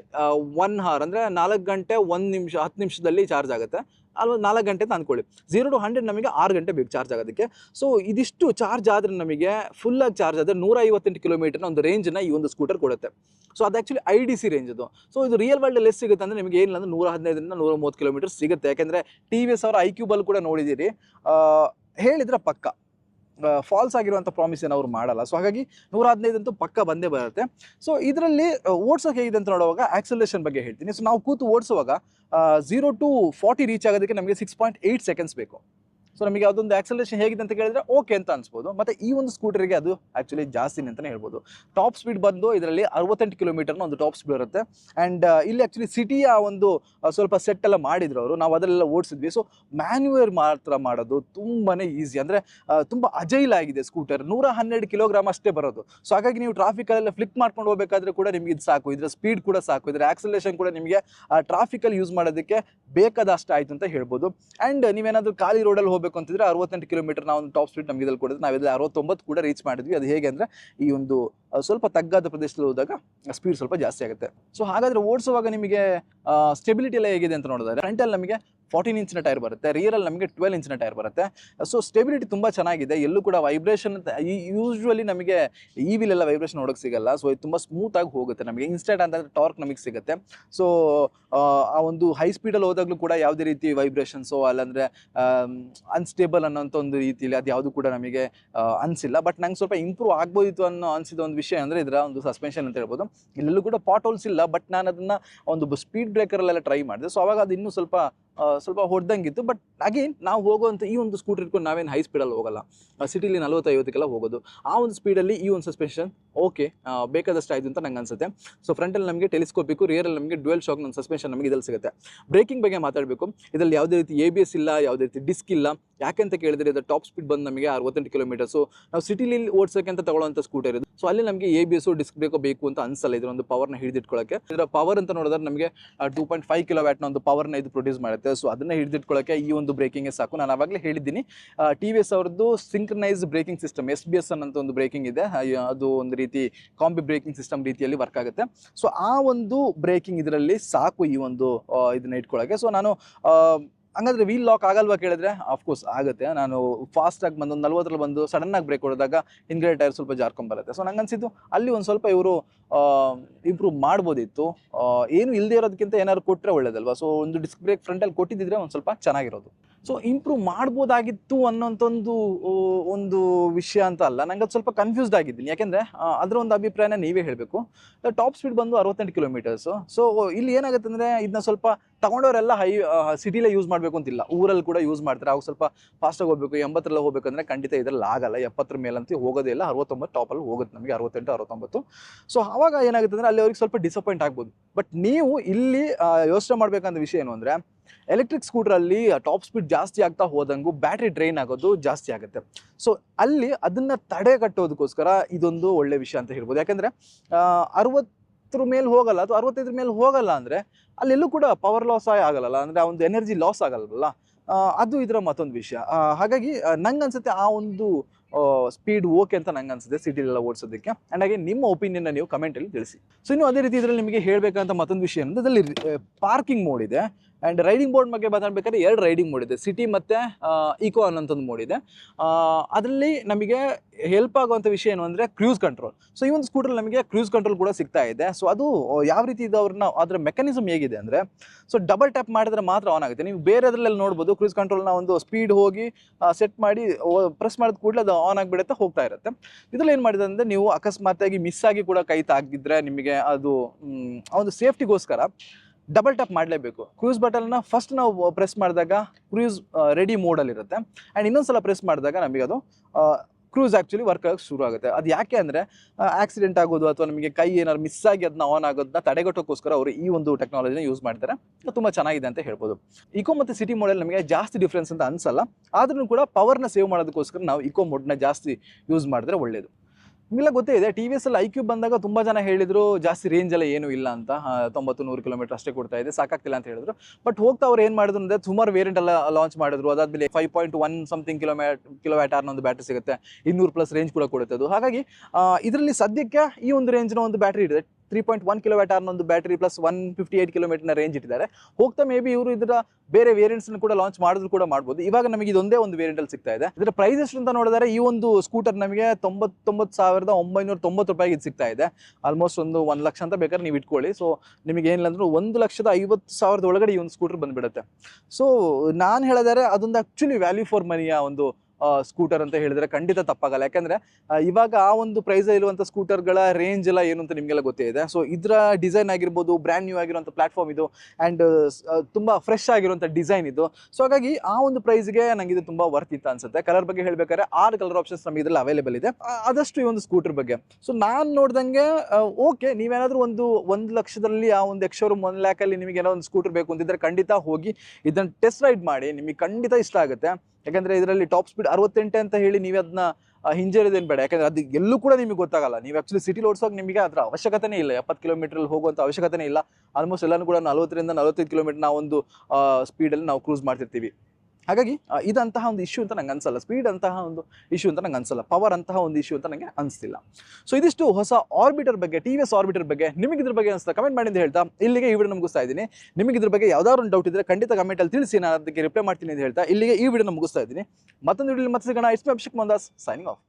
ಒನ್ ಹಾರ್ ಅಂದರೆ ನಾಲ್ಕು ಗಂಟೆ ಒಂದು ನಿಮಿಷ, ಹತ್ತು ನಿಮಿಷದಲ್ಲಿ ಚಾರ್ಜ್ ಆಗುತ್ತೆ. ಅಲ್ವ, ನಾಲ್ಕು ಗಂಟೆ ಅಂತ ಅಂದ್ಕೊಳ್ಳಿ. ಝೀರೋ ಟು ಹಂಡ್ರೆಡ್ ನಮಗೆ ಆರು ಗಂಟೆ ಬೇಕು ಚಾರ್ಜ್ ಆಗೋದಕ್ಕೆ. ಸೊ ಇದಿಷ್ಟು ಚಾರ್ಜ್ ಆದರೆ ನಮಗೆ ಫುಲ್ಲಾಗಿ ಚಾರ್ಜ್ ಆದರೆ ನೂರ ಐವತ್ತೆಂಟು ಕಿಲೋಮೀಟರ್ನ ಒಂದು ರೇಂಜನ್ನ ಈ ಒಂದು ಸ್ಕೂಟರ್ ಕೊಡುತ್ತೆ. ಸೊ ಅದು actually I D C range ಅದು. ಸೊ ಇದು ರಿಯಲ್ ವರ್ಲ್ಡಲ್ಲಿ ಲೆಸ್ ಸಿಗುತ್ತೆ ಅಂದರೆ ನಿಮಗೆ ಏನಿಲ್ಲ ಅಂದ್ರೆ ನೂರ ಹದಿನೈದರಿಂದ ನೂರ ಮೂವತ್ತು ಕಿಲೋಮೀಟರ್ ಸಿಗುತ್ತೆ. ಯಾಕೆಂದರೆ ಟಿ ವಿ ಎಸ್ ಅವರ ಐ ಕ್ಯೂಬಲ್ಲಿ ಕೂಡ ನೋಡಿದ್ದೀರಿ ಹೇಳಿದ್ರೆ ಪಕ್ಕ. ಫಾಲ್ಸ್ ಆಗಿರುವಂಥ ಪ್ರಾಮಿಸ್ ಏನು ಅವ್ರು ಮಾಡಲ್ಲ. ಸೊ ಹಾಗಾಗಿ ನೂರ ಹದಿನೈದಂತೂ ಪಕ್ಕ ಬಂದೇ ಬರುತ್ತೆ. ಸೊ ಇದರಲ್ಲಿ ಓಡಿಸೋಕೆ ಹೇಗಿದೆ ಅಂತ ನೋಡುವಾಗ ಆಕ್ಸಲೇಷನ್ ಬಗ್ಗೆ ಹೇಳ್ತೀನಿ. ಸೊ ನಾವು ಕೂತು ಓಡಿಸುವಾಗ ಝೀರೋ ಟು ಫಾರ್ಟಿ ರೀಚ್ ಆಗೋದಕ್ಕೆ ನಮಗೆ ಸಿಕ್ಸ್ ಪಾಯಿಂಟ್ ಏಯ್ಟ್ ಸೆಕೆಂಡ್ಸ್ ಬೇಕು. ಸೊ ನಮಗೆ ಅದೊಂದು ಆಕ್ಸಲೇಷನ್ ಹೇಗಿದೆ ಅಂತ ಕೇಳಿದ್ರೆ ಓಕೆ ಅಂತ ಅನ್ಸ್ಬೋದು. ಮತ್ತೆ ಈ ಒಂದು ಸ್ಕೂಟರ್ಗೆ ಅದು ಆಕ್ಚುಲಿ ಜಾಸ್ತಿ ಅಂತಾನೆ ಹೇಳ್ಬೋದು. ಟಾಪ್ ಸ್ಪೀಡ್ ಬಂದು ಇದರಲ್ಲಿ ಅರವತ್ತೆಂಟು ಕಿಲೋಮೀಟರ್ನ ಒಂದು ಟಾಪ್ ಸ್ಪೀಡ್ ಇರುತ್ತೆ ಅಂಡ್ ಇಲ್ಲಿ ಆಕ್ಚುಲಿ ಸಿಟಿಯ ಒಂದು ಸ್ವಲ್ಪ ಸೆಟ್ ಎಲ್ಲ ಮಾಡಿದ್ರು ಅವರು. ನಾವು ಅದರಲ್ಲೆಲ್ಲ ಓಡಿಸಿದ್ವಿ. ಸೊ ಮ್ಯಾನ್ಯುವರ್ ಮಾತ್ರ ಮಾಡೋದು ತುಂಬಾನೇ ಈಸಿ ಅಂದ್ರೆ ತುಂಬಾ ಅಜೈಲ್ ಆಗಿದೆ ಸ್ಕೂಟರ್ ನೂರ ಹನ್ನೆರಡು ಕಿಲೋಗ್ರಾಮ್ ಅಷ್ಟೇ ಬರೋದು. ಸೊ ಹಾಗಾಗಿ ನೀವು ಟ್ರಾಫಿಕ್ ಅಲ್ಲೆಲ್ಲ ಫ್ಲಿಕ್ ಮಾಡ್ಕೊಂಡು ಹೋಗಬೇಕಾದ್ರೆ ಕೂಡ ನಿಮ್ಗೆ ಇದು ಸಾಕು. ಇದರ ಸ್ಪೀಡ್ ಕೂಡ ಸಾಕು. ಇದರ ಆಕ್ಸಲೇಷನ್ ಕೂಡ ನಿಮಗೆ ಟ್ರಾಫಿಕ್ ಅಲ್ಲಿ ಯೂಸ್ ಮಾಡೋದಕ್ಕೆ ಬೇಕಾದಷ್ಟು ಆಯ್ತು ಅಂತ ಹೇಳ್ಬೋದು. ಅಂಡ್ ನೀವೇನಾದ್ರೂ ಖಾಲಿ ರೋಡಲ್ಲಿ ಹೋಗಬೇಕು ಅಂತಿದ್ರೆ ಅರವತ್ತೆಂಟು ಕಿಲೋಮೀಟರ್ ನಾವು ಒಂದು ಟಾಪ್ ಸ್ಪೀಡ್ ನಮಗೆ ಇದ್ರಲ್ಲಿ ಕೊಡಿದ್ರೆ ನಾವಿದ್ರೆ ಅರವತ್ತೊಂಬತ್ತು ಕೂಡ ರೀಚ್ ಮಾಡಿದ್ವಿ. ಅದು ಹೇಗೆ ಅಂದ್ರೆ ಈ ಒಂದು ಸ್ವಲ್ಪ ತಗ್ಗಾದ ಪ್ರದೇಶದಲ್ಲಿ ಹೋದಾಗ ಸ್ಪೀಡ್ ಸ್ವಲ್ಪ ಜಾಸ್ತಿ ಆಗುತ್ತೆ. ಸೊ ಹಾಗಾದ್ರೆ ಓಡಿಸುವಾಗ ನಿಮಗೆ ಸ್ಟೆಬಿಲಿಟಿ ಎಲ್ಲ ಹೇಗಿದೆ ಅಂತ ನೋಡಿದ್ರೆ ಫ್ರಂಟಲ್ಲಿ ನಮಗೆ ಫಾರ್ಟೀನ್ ಇಂಚಿನ ಟೈರ್ ಬರುತ್ತೆ ರಿಯರಲ್ಲಿ ನಮಗೆ ಟ್ವೆಲ್ ಇಂಚಿನ ಟೈರ್ ಬರುತ್ತೆ. ಸೊ ಸ್ಟೆಬಿಲಿಟಿ ತುಂಬ ಚೆನ್ನಾಗಿದೆ, ಎಲ್ಲೂ ಕೂಡ ವೈಬ್ರೇಷನ್ ಯೂಶ್ವಲಿ ನಮಗೆ ಈ ಎಲ್ಲ ವೈಬ್ರೇಷನ್ ನೋಡೋಕೆ ಸಿಗಲ್ಲ ಸೊ ಇದು ತುಂಬ ಸ್ಮೂತಾಗಿ ಹೋಗುತ್ತೆ ನಮಗೆ ಇನ್ಸ್ಟೆಂಟ್ ಅಂತ ಟಾರ್ಕ್ ನಮಗೆ ಸಿಗುತ್ತೆ. ಸೊ ಆ ಒಂದು ಹೈ ಸ್ಪೀಡಲ್ಲಿ ಹೋದಾಗಲೂ ಕೂಡ ಯಾವುದೇ ರೀತಿ ವೈಬ್ರೇಷನ್ಸು ಅಲ್ಲಂದರೆ ಅನ್ಸ್ಟೇಬಲ್ ಅನ್ನೋಂಥ ಒಂದು ರೀತಿಯಲ್ಲಿ ಅದು ಯಾವುದು ಕೂಡ ನಮಗೆ ಅನಿಸಿಲ್ಲ. ಬಟ್ ನಂಗೆ ಸ್ವಲ್ಪ ಇಂಪ್ರೂವ್ ಆಗ್ಬೋದಿತ್ತು ಅನ್ನೋ ಅನ್ಸಿದ ಒಂದು ವಿಷಯ ಅಂದರೆ ಇದರ ಒಂದು ಸಸ್ಪೆನ್ಷನ್ ಅಂತ ಹೇಳ್ಬೋದು. ಇಲ್ಲೆಲ್ಲೂ ಕೂಡ ಪಾಟ್ ಹೋಲ್ಸ್ ಇಲ್ಲ ಬಟ್ ನಾನು ಅದನ್ನು ಒಂದು ಸ್ಪೀಡ್ ಬ್ರೇಕರಲ್ಲೆಲ್ಲ ಟ್ರೈ ಮಾಡಿದೆ. ಸೊ ಅವಾಗ ಅದು ಇನ್ನೂ ಸ್ವಲ್ಪ ಸ್ವಲ್ಪ ಹೊಡೆದಂಗಿತ್ತು. ಬಟ್ ಅಗೇನ್ ನಾವು ಹೋಗುವಂಥ ಈ ಒಂದು ಸ್ಕೂಟರ್ ಇಟ್ಕೊಂಡು ನಾವೇನು ಹೈ ಸ್ಪೀಡಲ್ಲಿ ಹೋಗಲ್ಲ. ಸಿಟಿಲಿ ನಲವತ್ತು ಐವತ್ತಕ್ಕೆಲ್ಲ ಹೋಗೋದು. ಆ ಒಂದು ಸ್ಪೀಡಲ್ಲಿ ಈ ಒಂದು ಸಸ್ಪೆನ್ಷನ್ ಓಕೆ ಬೇಕಾದಷ್ಟು ಆಯಿತು ಅಂತ ನಂಗೆ ಅನ್ಸುತ್ತೆ. ಸೊ ಫ್ರಂಟಲ್ಲಿ ನಮಗೆ ಟೆಲಿಸ್ಕೋಪಿಕ್ಕು ರಿಯರಲ್ಲಿ ನಮಗೆ ಡ್ಯುಯಲ್ ಶಾಕ್ ನನ್ನ ಸಸ್ಪೆನ್ಷನ್ ನಮಗೆ ಇದಲ್ಲಿ ಸಿಗುತ್ತೆ. ಬ್ರೇಕಿಂಗ್ ಬಗ್ಗೆ ಮಾತಾಡಬೇಕು. ಇದರಲ್ಲಿ ಯಾವುದೇ ರೀತಿ ಎ ಬಿ ಎಸ್ ಇಲ್ಲ, ಯಾವುದೇ ರೀತಿ ಡಿಸ್ಕ್ ಇಲ್ಲ, ಯಾಕೆಂತ ಕೇಳಿದ್ರೆ ಇದು ಟಾಪ್ ಸ್ಪೀಡ್ ಬಂದು ನಮಗೆ ಅರವತ್ತೆಂಟು ಕಿಲೋಮೀಟರ್ ಸೊ ನಾವು ಸಿಟಿಲಿ ಓಡಿಸೋಕೆ ಅಂತ ತಗೊಳ್ಳೋಂಥ ಸ್ಕೂಟರ್ ಇದು. ಸೊ ಅಲ್ಲಿ ನಮಗೆ ಎ ಬಿ ಎಸ್ ಡಿಸ್ಕ್ ಬೇಕೋ ಬೇಕು ಅಂತ ಅನ್ಸಲ್ಲ ಇದರ ಒಂದು ಪವರ್ನ ಹಿಡಿದಿಟ್ಕೊಳ್ಳೋಕೆ ಇದರ ಪವರ್ ಅಂತ ನೋಡಿದ್ರೆ ನಮಗೆ ಟೂ ಪಾಯಿಂಟ್ ಫೈವ್ ಕಿಲೋ ವ್ಯಾಟ್ನ ಒಂದು ಪವರ್ನ ಇದು ಪ್ರೊಡ್ಯೂಸ್ ಮಾಡುತ್ತೆ. ಸೊ ಅದನ್ನ ಹಿಡಿದಿಟ್ಕೊಳ್ಳೋಕೆ ಈ ಒಂದು ಬ್ರೇಕಿಂಗ್ ಸಾಕು. ನಾನು ಆವಾಗಲೇ ಹೇಳಿದ್ದೀನಿ ಟಿ ವಿ ಎಸ್ ಅವ್ರದ್ದು synchronise braking system S B S ಅನ್ನೋಂಥ ಒಂದು ಬ್ರೇಕಿಂಗ್ ಇದೆ. ಅದು ಒಂದು ರೀತಿ ಕಾಂಬಿ ಬ್ರೇಕಿಂಗ್ ಸಿಸ್ಟಮ್ ರೀತಿಯಲ್ಲಿ ವರ್ಕ್ ಆಗುತ್ತೆ. ಸೊ ಆ ಒಂದು ಬ್ರೇಕಿಂಗ್ ಇದರಲ್ಲಿ ಸಾಕು ಈ ಒಂದು ಇದನ್ನ ಇಟ್ಕೊಳ್ಳೋಕೆ ಸೊ ನಾನು ಹಂಗಂದ್ರೆ ವೀಲ್ ಲಾಕ್ ಆಗಲ್ವಾ ಕೇಳಿದ್ರೆ? ಆಫ್ಕೋರ್ಸ್ ಆಗುತ್ತೆ. ನಾನು ಫಾಸ್ಟ್ ಆಗಿ ಬಂದು ಒಂದು ನಲ್ವತ್ತರಲ್ಲಿ ಬಂದು ಸಡನ್ ಆಗಿ ಬ್ರೇಕ್ ಹೊಡೆದಾಗ ಹಿಂದ್ಗಡೆ ಟೈರ್ ಸ್ವಲ್ಪ ಜಾರ್ಕೊಂಡ್ ಬರುತ್ತೆ. ಸೊ ನಂಗೆ ಅನ್ಸಿದ್ದು ಅಲ್ಲಿ ಒಂದು ಸ್ವಲ್ಪ ಇವರು ಇಂಪ್ರೂವ್ ಮಾಡ್ಬೋದಿತ್ತು. ಏನು ಇಲ್ಲದೆ ಇರೋದಕ್ಕಿಂತ ಏನಾದ್ರು ಕೊಟ್ಟರೆ ಒಳ್ಳೇದಲ್ವಾ? ಸೊ ಒಂದು ಡಿಸ್ಕ್ ಬ್ರೇಕ್ ಫ್ರಂಟಲ್ಲಿ ಕೊಟ್ಟಿದ್ದಿದ್ರೆ ಒಂದು ಸ್ವಲ್ಪ ಚೆನ್ನಾಗಿರೋದು. ಸೊ ಇಂಪ್ರೂವ್ ಮಾಡ್ಬೋದಾಗಿತ್ತು ಅನ್ನೋಂಥದ್ದು ಒಂದು ವಿಷಯ ಅಂತ ಅಲ್ಲ. ನಂಗೆ ಅದು ಸ್ವಲ್ಪ ಕನ್ಫ್ಯೂಸ್ಡ್ ಆಗಿದ್ದೀನಿ. ಯಾಕೆಂದ್ರೆ ಅದರ ಒಂದು ಅಭಿಪ್ರಾಯನ ನೀವೇ ಹೇಳಬೇಕು. ಟಾಪ್ ಸ್ಪೀಡ್ ಬಂದು ಅರವತ್ತೆಂಟು ಕಿಲೋಮೀಟರ್ಸು ಸೊ ಇಲ್ಲಿ ಏನಾಗುತ್ತೆ ಅಂದರೆ ಇದನ್ನ ಸ್ವಲ್ಪ ತಗೊಂಡವರೆಲ್ಲ ಹೈ ಸಿಟಿಲೇ ಯೂಸ್ ಮಾಡಬೇಕು ಅಂತಿಲ್ಲ. ಊರಲ್ಲಿ ಕೂಡ ಯೂಸ್ ಮಾಡ್ತಾರೆ. ಅವಾಗ ಸ್ವಲ್ಪ ಫಾಸ್ಟಾಗಿ ಹೋಗಬೇಕು, ಎಂಬತ್ತರಲ್ಲಿ ಹೋಗಬೇಕಂದ್ರೆ ಖಂಡಿತ ಇದರಲ್ಲಿ ಆಗಲ್ಲ. ಎಪ್ಪತ್ತರ ಮೇಲಂತೂ ಹೋಗೋದೇ ಇಲ್ಲ. ಅರವತ್ತೊಂಬತ್ತು ಟಾಪಲ್ಲಿ ಹೋಗುತ್ತೆ ನಮಗೆ. ಅರವತ್ತೆಂಟು, ಅರವತ್ತೊಂಬತ್ತು. ಸೊ ಆವಾಗ ಏನಾಗುತ್ತೆ ಅಂದರೆ, ಅಲ್ಲಿ ಅವ್ರಿಗೆ ಸ್ವಲ್ಪ ಡಿಸಪಾಯಿಂಟ್ ಆಗ್ಬೋದು. ಬಟ್ ನೀವು ಇಲ್ಲಿ ಯೋಚನೆ ಮಾಡಬೇಕಂತ ವಿಷಯ ಏನು ಅಂದರೆ ಎಲೆಕ್ಟ್ರಿಕ್ ಸ್ಕೂಟ್ರಲ್ಲಿ ಟಾಪ್ ಸ್ಪೀಡ್ ಜಾಸ್ತಿ ಆಗ್ತಾ ಹೋದಂಗೂ ಬ್ಯಾಟ್ರಿ ಡ್ರೈನ್ ಆಗೋದು ಜಾಸ್ತಿ ಆಗುತ್ತೆ. ಸೊ ಅಲ್ಲಿ ಅದನ್ನ ತಡೆಗಟ್ಟೋದಕ್ಕೋಸ್ಕರ ಇದೊಂದು ಒಳ್ಳೆ ವಿಷಯ ಅಂತ ಹೇಳ್ಬೋದು. ಯಾಕಂದ್ರೆ ಅರವತ್ತರ ಮೇಲೆ ಹೋಗಲ್ಲ ಅಥವಾ ಅರವತ್ತೈದರ ಮೇಲೆ ಹೋಗಲ್ಲ ಅಂದ್ರೆ ಅಲ್ಲೆಲ್ಲೂ ಕೂಡ ಪವರ್ ಲಾಸ್ ಆಗಲ್ಲ ಅಂದ್ರೆ ಆ ಒಂದು ಎನರ್ಜಿ ಲಾಸ್ ಆಗಲ್ವಲ್ಲ. ಅದು ಇದರ ಮತ್ತೊಂದು ವಿಷಯ. ಹಾಗಾಗಿ ನಂಗೆ ಅನ್ಸುತ್ತೆ ಆ ಒಂದು ಸ್ಪೀಡ್ ಓಕೆ ಅಂತ ನಂಗೆ ಅನ್ಸುತ್ತೆ ಸಿಟಿಲೆಲ್ಲ ಓಡಿಸೋದಕ್ಕೆ. ಅಂಡ್ ಹಾಗೆ ನಿಮ್ಮ ಒಪಿನಿಯನ್ ನೀವು ಕಮೆಂಟಲ್ಲಿ ತಿಳಿಸಿ. ಸೊ ಇನ್ನು ಅದೇ ರೀತಿ ಇದರಲ್ಲಿ ನಿಮಗೆ ಹೇಳಬೇಕಂತ ಮತ್ತೊಂದು ವಿಷಯ ಅಂದ್ರೆ ಇದರಲ್ಲಿ ಪಾರ್ಕಿಂಗ್ ಮೋಡ್ ಇದೆ. ಆ್ಯಂಡ್ ರೈಡಿಂಗ್ ಬೋರ್ಡ್ ಬಗ್ಗೆ ಮಾತಾಡ್ಬೇಕಾದ್ರೆ ಎರಡು ರೈಡಿಂಗ್ ಮೋಡ್ ಇದೆ. ಸಿಟಿ ಮತ್ತು ಇಕೋ ಅನ್ನೋಂಥದ್ದು ಮೋಡ್ ಇದೆ. ಅದರಲ್ಲಿ ನಮಗೆ ಹೆಲ್ಪ್ ಆಗುವಂಥ ವಿಷಯ ಏನು ಅಂದರೆ ಕ್ರೂಸ್ ಕಂಟ್ರೋಲ್ ಸೊ ಈ ಒಂದು ಸ್ಕೂಟರ್ ನಮಗೆ ಕ್ರೂಸ್ ಕಂಟ್ರೋಲ್ ಕೂಡ ಸಿಗ್ತಾ ಇದೆ. ಸೊ ಅದು ಯಾವ ರೀತಿ ಇದು ಅವ್ರನ್ನ ಅದರ ಮೆಕಾನಿಸಮ್ ಹೇಗಿದೆ ಅಂದರೆ ಸೊ ಡಬಲ್ ಟ್ಯಾಪ್ ಮಾಡಿದ್ರೆ ಮಾತ್ರ ಆನ್ ಆಗುತ್ತೆ. ನೀವು ಬೇರೆದ್ರಲ್ಲೆಲ್ಲ ನೋಡ್ಬೋದು ಕ್ರೂಸ್ ಕಂಟ್ರೋಲ್ನ ಒಂದು ಸ್ಪೀಡ್ ಹೋಗಿ ಸೆಟ್ ಮಾಡಿ ಪ್ರೆಸ್ ಮಾಡಿದ ಕೂಡಲೇ ಅದು ಆನ್ ಆಗಿಬಿಡುತ್ತೆ, ಹೋಗ್ತಾ ಇರುತ್ತೆ. ಇದರಲ್ಲಿ ಏನು ಮಾಡಿದೆ ಅಂದರೆ ನೀವು ಅಕಸ್ಮಾತಾಗಿ ಮಿಸ್ ಆಗಿ ಕೂಡ ಕೈ ತಾಗಿದ್ರೆ ನಿಮಗೆ ಅದು ಒಂದು ಸೇಫ್ಟಿಗೋಸ್ಕರ ಡಬಲ್ ಟ್ಯಾಪ್ ಮಾಡಲೇಬೇಕು. ಕ್ರೂಸ್ ಬಟನ್ನ ಫಸ್ಟ್ ನಾವು ಪ್ರೆಸ್ ಮಾಡಿದಾಗ ಕ್ರೂಸ್ ರೆಡಿ ಮೋಡಲ್ಲಿ ಇರುತ್ತೆ. ಆ್ಯಂಡ್ ಇನ್ನೊಂದ್ಸಲ ಪ್ರೆಸ್ ಮಾಡಿದಾಗ ನಮಗೆ ಅದು ಕ್ರೂಸ್ ಆ್ಯಕ್ಚುಲಿ ವರ್ಕ್ ಆಗೋಕ್ಕೆ ಶುರು ಆಗುತ್ತೆ. ಅದು ಯಾಕೆ ಅಂದರೆ ಆಕ್ಸಿಡೆಂಟ್ ಆಗೋದು ಅಥವಾ ನಮಗೆ ಕೈ ಏನಾದ್ರು ಮಿಸ್ ಆಗಿ ಅದನ್ನ ಆನ್ ಆಗೋದನ್ನ ತಡೆಗಟ್ಟೋಕ್ಕೋಸ್ಕರ ಅವರು ಈ ಒಂದು ಟೆಕ್ನಾಲಜಿನ ಯೂಸ್ ಮಾಡ್ತಾರೆ. ತುಂಬ ಚೆನ್ನಾಗಿದೆ ಅಂತ ಹೇಳ್ಬೋದು. ಇಕೋ ಮತ್ತು ಸಿಟಿ ಮೋಡಲ್ ನಮಗೆ ಜಾಸ್ತಿ ಡಿಫ್ರೆನ್ಸ್ ಅಂತ ಅನ್ಸಲ್ಲ. ಆದ್ರೂ ಕೂಡ ಪವರ್ನ ಸೇವ್ ಮಾಡೋದಕ್ಕೋಸ್ಕರ ನಾವು ಇಕೋ ಮೋಡ್ನ ಜಾಸ್ತಿ ಯೂಸ್ ಮಾಡಿದ್ರೆ ಒಳ್ಳೇದು. ನಿಮಗೆಲ್ಲ ಗೊತ್ತೇ ಇದೆ ಟಿ ವಿ ಎಸ್ ಅಲ್ಲಿ ಐ ಕ್ಯೂ ಬಂದಾಗ ತುಂಬ ಜನ ಹೇಳಿದ್ರು, ಜಾಸ್ತಿ ರೇಂಜ್ ಎಲ್ಲ ಏನೂ ಇಲ್ಲ ಅಂತ ತೊಂಬತ್ತು, ನೂರು ಕಿಲೋಮೀಟರ್ ಅಷ್ಟೇ ಕೊಡ್ತಾ ಇದೆ, ಸಾಕಾಗ್ತಿಲ್ಲ ಅಂತ ಹೇಳಿದ್ರು. ಬಟ್ ಹೋಗ್ತಾ ಅವ್ರು ಏನು ಮಾಡಿದ್ರು ಅಂದರೆ, ಸುಮಾರು ವೇರಿಯಂಟ್ ಎಲ್ಲ ಲಾಂಚ್ ಮಾಡಿದ್ರು. ಅದಾದ್ಮೇಲೆ five point one something kilometre kilowatt ಒಂದು ಬ್ಯಾಟ್ರಿ ಸಿಗುತ್ತೆ. ಇನ್ನೂರು ಪ್ಲಸ್ ರೇಂಜ್ ಕೂಡ ಕೊಡುತ್ತೆ ಅದು. ಹಾಗಾಗಿ ಇದರಲ್ಲಿ ಸದ್ಯಕ್ಕೆ ಈ ಒಂದು ರೇಂಜ್ನ ಒಂದು ಬ್ಯಾಟ್ರಿ ಇದೆ. ತ್ರೀ ಪಾಯಿಂಟ್ ಒನ್ ಕಿಲೋವ್ಯಾಟ್ ಒಂದು battery plus one fifty eight ಕಿಲೋಮೀಟರ್ನ range ಇಟ್ಟಿದ್ದಾರೆ. ಹೋಗ್ತಾ ಮೇ ಬಿ ಇವರು ಇದರ ಬೇರೆ ವೇರಿಯಂಟ್ಸ್ ಕೂಡ ಲಾಂಚ್ ಮಾಡಿದ್ರು ಕೂಡ ಮಾಡ್ಬೋದು. ಇವಾಗ ನಮಗೆ ಇದೊಂದೇ ಒಂದು ವೇರಿಯಂಟ್ ಅಲ್ಲಿ ಸಿಗ್ತಾ ಇದೆ. ಇದರ ಪ್ರೈಸ್ ಎಷ್ಟು ಅಂತ ನೋಡಿದರೆ ಈ ಒಂದು ಸ್ಕೂಟರ್ ನಮಗೆ ತೊಂಬತ್ತೊಂಬತ್ತು ಸಾವಿರದ ಒಂಬೈನೂರ ತೊಂಬತ್ತು ರೂಪಾಯಿಗೆ ಇದು ಸಿಗ್ತಾ ಇದೆ. ಆಲ್ಮೋಸ್ಟ್ ಒಂದು ಒಂದು ಲಕ್ಷ ಅಂತ ಬೇಕಾದ್ರೆ ನೀವು ಇಟ್ಕೊಳ್ಳಿ. ಸೊ ನಿಮಗೆ ಏನಿಲ್ಲ ಅಂದ್ರೂ ಒಂದು ಲಕ್ಷದ ಐವತ್ತು ಸಾವಿರದ ಒಳಗಡೆ ಈ ಒಂದು ಸ್ಕೂಟರ್ ಬಂದುಬಿಡುತ್ತೆ. ಸೊ ನಾನು ಹೇಳಿದರೆ ಅದೊಂದು ಆ್ಯಕ್ಚುಲಿ ವ್ಯಾಲ್ಯೂ ಫಾರ್ ಮನಿಯ ಒಂದು ಸ್ಕೂಟರ್ ಅಂತ ಹೇಳಿದ್ರೆ ಖಂಡಿತ ತಪ್ಪಾಗಲ್ಲ. ಯಾಕಂದ್ರೆ ಇವಾಗ ಆ ಒಂದು ಪ್ರೈಸ್ ಇರುವಂತ ಸ್ಕೂಟರ್ಗಳ ರೇಂಜ್ ಎಲ್ಲ ಏನು ಅಂತ ನಿಮಗೆಲ್ಲ ಗೊತ್ತೇ ಇದೆ. ಸೊ ಇದರ ಡಿಸೈನ್ ಆಗಿರ್ಬೋದು ಬ್ರ್ಯಾಂಡ್ ನ್ಯೂ ಆಗಿರುವಂಥ ಪ್ಲಾಟ್ಫಾರ್ಮ್ ಇದು ಆ್ಯಂಡ್ ತುಂಬಾ ಫ್ರೆಶ್ ಆಗಿರುವಂಥ ಡಿಸೈನ್ ಇದು. ಸೊ ಹಾಗಾಗಿ ಆ ಒಂದು ಪ್ರೈಸ್ಗೆ ನಂಗೆ ಇದು ತುಂಬಾ ವರ್ತ್ ಇತ್ತು ಅನ್ಸುತ್ತೆ. ಕಲರ್ ಬಗ್ಗೆ ಹೇಳ್ಬೇಕಾದ್ರೆ ಆರು ಕಲರ್ ಆಪ್ಷನ್ಸ್ ನಮಗೆ ಇದರಲ್ಲಿ ಅವೈಲೇಬಲ್ ಇದೆ. ಆದಷ್ಟು ಈ ಒಂದು ಸ್ಕೂಟರ್ ಬಗ್ಗೆ. ಸೊ ನಾನು ನೋಡ್ದಂಗೆ ಓಕೆ ನೀವೇನಾದ್ರೂ ಒಂದು ಒಂದು ಲಕ್ಷದಲ್ಲಿ ಆ ಒಂದು ಎಕ್ಶೋರೂಮ್ ಒನ್ ಲ್ಯಾಕಲ್ಲಿ ನಿಮಗೆ ಏನೋ ಒಂದು ಸ್ಕೂಟರ್ ಬೇಕು ಅಂತಿದ್ರೆ ಖಂಡಿತ ಹೋಗಿ ಇದನ್ನ ಟೆಸ್ಟ್ ರೈಡ್ ಮಾಡಿ. ನಿಮಗೆ ಖಂಡಿತ ಇಷ್ಟ ಆಗುತ್ತೆ. ಯಾಕಂದ್ರೆ ಇದರಲ್ಲಿ ಟಾಪ್ ಸ್ಪೀಡ್ ಅರವತ್ತೆಂಟು ಅಂತ ಹೇಳಿ ನೀವು ಅದನ್ನ ಹಿಂಜರಿದೇನು ಬೇಡ. ಯಾಕಂದ್ರೆ ಅದು ಎಲ್ಲೂ ಕೂಡ ನಿಮಗೆ ಗೊತ್ತಾಗಲ್ಲ. ನೀವು ಆಕ್ಚುಲಿ ಸಿಟಿ ಓಡಿಸೋಕೆ ನಿಮಗೆ ಅದರ ಅವಶ್ಯಕತೆನೇ ಇಲ್ಲ. ಎಪ್ಪತ್ತು ಕಿಲೋಮೀಟರ್ ಹೋಗುವಂಥ ಅವಶ್ಯಕತೆನೇ ಇಲ್ಲ. ಆಲ್ಮೋಸ್ಟ್ ಎಲ್ಲಾನು ಕೂಡ ನಲವತ್ತರಿಂದ ನಲವತ್ತೈದು ಕಿಲೋಮೀಟರ್ ನಾವು ಒಂದು ಸ್ಪೀಡಲ್ಲಿ ನಾವು ಕ್ರೂಸ್ ಮಾಡ್ತಿರ್ತೀವಿ. ಹಾಗಾಗಿ ಇದಂತಹ ಒಂದು ಇಶ್ಯೂ ಅಂತ ನಂಗೆ ಅನ್ಸಲ್ಲ. ಸ್ಪೀಡ್ ಅಂತಹ ಒಂದು ಇಶ್ಯೂ ಅಂತ ನಂಗೆ ಅನ್ಸಲ್ಲ. ಪವರ್ ಅಂತಹ ಒಂದು ಇಶ್ಯೂ ಅಂತ ನನಗೆ ಅನಿಸ್ತಿಲ್ಲ. ಸೊ ಇದಿಷ್ಟು ಹೊಸ ಆರ್ಬಿಟರ್ ಬಗ್ಗೆ ಟಿ ವಿ ಎಸ್ ಆರ್ಬಿಟರ್ ಬಗ್ಗೆ, ನಿಮಗೆ ಇದ್ರ ಬಗ್ಗೆ ಅನಿಸ್ತಾ ಕಮೆಂಟ್ ಮಾಡಿ ಅಂತ ಹೇಳ್ತಾ, ಇಲ್ಲಿಗೆ ಈ ವಿಡಿಯೋ ಮುಗಿಸ್ತಾ ಇದ್ದೀನಿ. ನಿಮಗೆ ಇದ್ರ ಬಗ್ಗೆ ಯಾವ್ದಾದ್ರು ಒಂದು ಡೌಟ್ ಇದ್ರೆ ಖಂಡಿತ ಕಮೆಂಟಲ್ಲಿ ತಿಳಿಸಿ, ನಾನು ಅದಕ್ಕೆ ರಿಪ್ಲೈ ಮಾಡ್ತೀನಿ ಅಂತ ಹೇಳ್ತಾ, ಇಲ್ಲಿಗೆ ಈ ವಿಡಿಯೋ ಮುಗಿಸ್ತಾ ಇದ್ದೀನಿ. ಮತ್ತೊಂದು ವಿಡಿಯೋ ಮತ್ತೆ ಸಿಗೋಣ. It's my Abhishek Mandas signing off